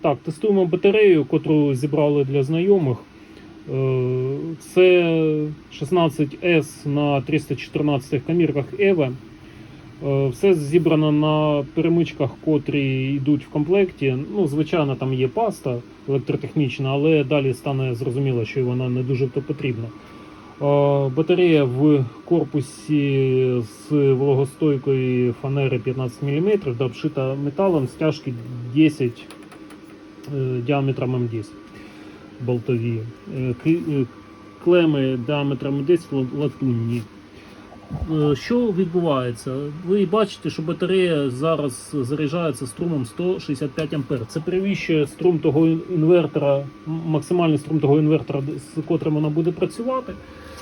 Так, тестуємо батарею, котру зібрали для знайомих. Е, Це 16S на 314 камірках EVE. Е, Все зібрано на перемичках, котрі йдуть в комплекті. Ну, звичайно, там є паста електротехнічна, але далі стане зрозуміло, що вона не дуже то потрібна. Е, Батарея в корпусі з вологостойкої фанери 15 мм, да, обшита металом, стяжки 10 е, діаметром М10 болтові. Е, е, Клеми діаметром 10 латунні. Е, Що відбувається? Ви бачите, що батарея зараз заряджається струмом 165 А. Це перевищує струм того інвертора, максимальний струм того інвертора, з котрим вона буде працювати.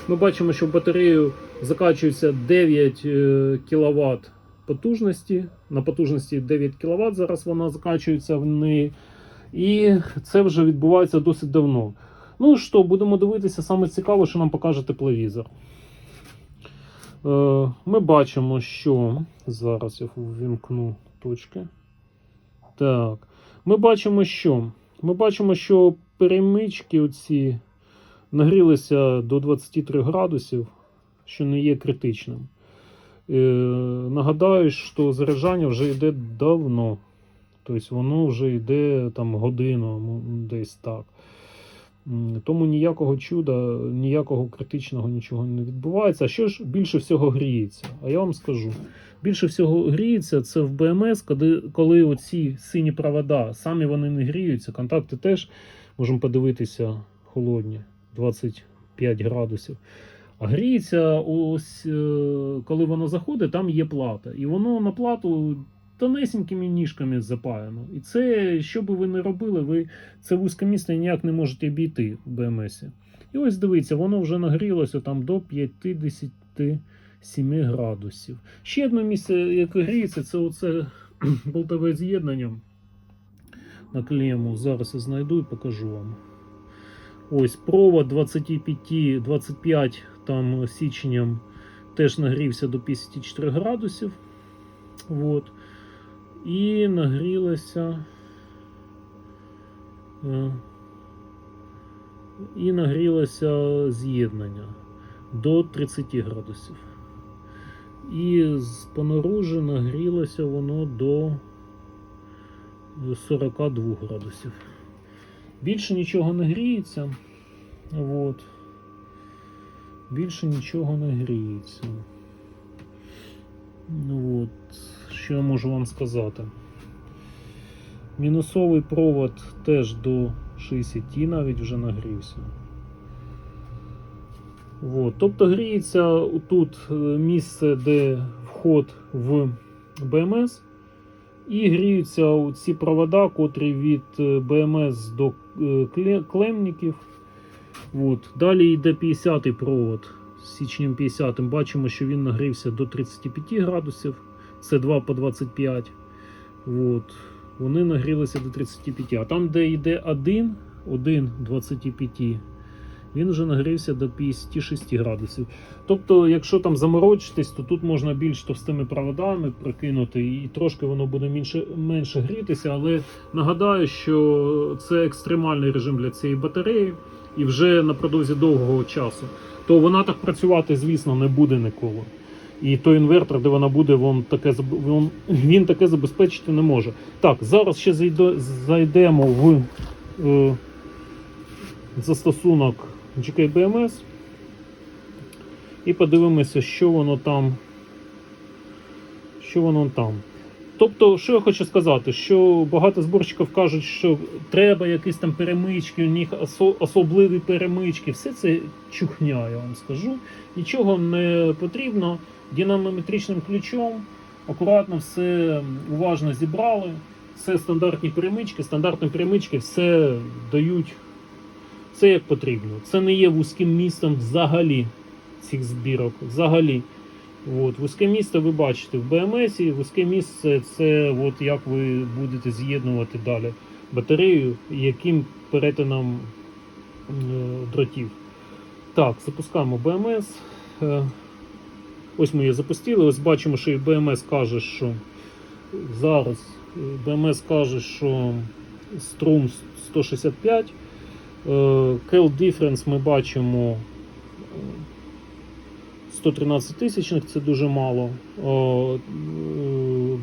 Ми бачимо, що в батарею закачується 9 кВт потужності. На потужності 9 кВт зараз вона закачується в неї. І це вже відбувається досить давно. Ну що, будемо дивитися, саме цікаве, що нам покаже тепловізор. Е, Ми бачимо, що зараз я ввімкну точки. Так. Ми бачимо, що ми бачимо, що перемички оці нагрілися до 23 градусів, що не є критичним. Е, Нагадаю, що заряджання вже йде давно. Тобто воно вже йде там годину, ну, десь так. Тому ніякого чуда, ніякого критичного нічого не відбувається. А що ж більше всього гріється? А я вам скажу: більше всього гріється це в БМС, коли, коли оці сині провода, самі вони не гріються, контакти теж можемо подивитися холодні, 25 градусів. А гріється, ось е, коли воно заходить, там є плата. І воно на плату тонесенькими ніжками запаяно. І це, що би ви не робили, ви це вузьке місце ніяк не можете обійти в БМС. І ось дивіться, воно вже нагрілося там до 57 градусів. Ще одне місце, яке гріється, це оце болтове з'єднання на клему. Зараз я знайду і покажу вам. Ось провод 25, 25 там січням теж нагрівся до 54 градусів. Вот. І нагрілося. е, І нагрілося з'єднання до 30 градусів. І з понаружи нагрілося воно до 42 градусів. Більше нічого не гріється. Вот. Більше нічого не гріється. От, що я можу вам сказати? Мінусовий провод теж до 60 навіть вже нагрівся. От. Тобто гріється тут е, місце, де вход в БМС, і гріються ці провода, котрі від е, БМС до е, клемників. От. Далі йде 50-й провод з січнем 50 бачимо, що він нагрівся до 35 градусів. Це 2 по 25. От. Вони нагрілися до 35. А там, де йде 1, 1 25, він вже нагрівся до 56 градусів. Тобто, якщо там заморочитись, то тут можна більш товстими проводами прокинути, і трошки воно буде менше, менше грітися. Але нагадаю, що це екстремальний режим для цієї батареї, і вже на продовзі довгого часу то вона так працювати, звісно, не буде ніколи. І той інвертор, де вона буде, він таке, він, таке забезпечити не може. Так, зараз ще зайде, зайдемо в е, застосунок GKBMS і подивимося, що воно там. Що воно там. Тобто, що я хочу сказати, що багато зборщиків кажуть, що треба якісь там перемички, у них осо- особливі перемички. Все це чухня, я вам скажу. Нічого не потрібно. Динамометричним ключом акуратно все уважно зібрали. Все стандартні перемички. Стандартні перемички все дають все як потрібно. Це не є вузьким містом взагалі цих збірок. Взагалі. От, вузьке місце ви бачите в БМС, вузьке місце це от як ви будете з'єднувати далі батарею, яким перетином е, дротів. Так, запускаємо БМС. Е, ось ми її запустили. Ось бачимо, що і БМС каже, що зараз е, БМС каже, що струм 165. Е, Cal Difference ми бачимо е, 113 тисячних, це дуже мало.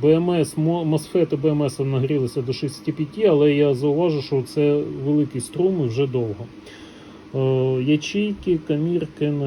БМС, Мосфети BMS нагрілися до 65, але я зауважу, що це великий струм і вже довго. Е, Ячейки, камірки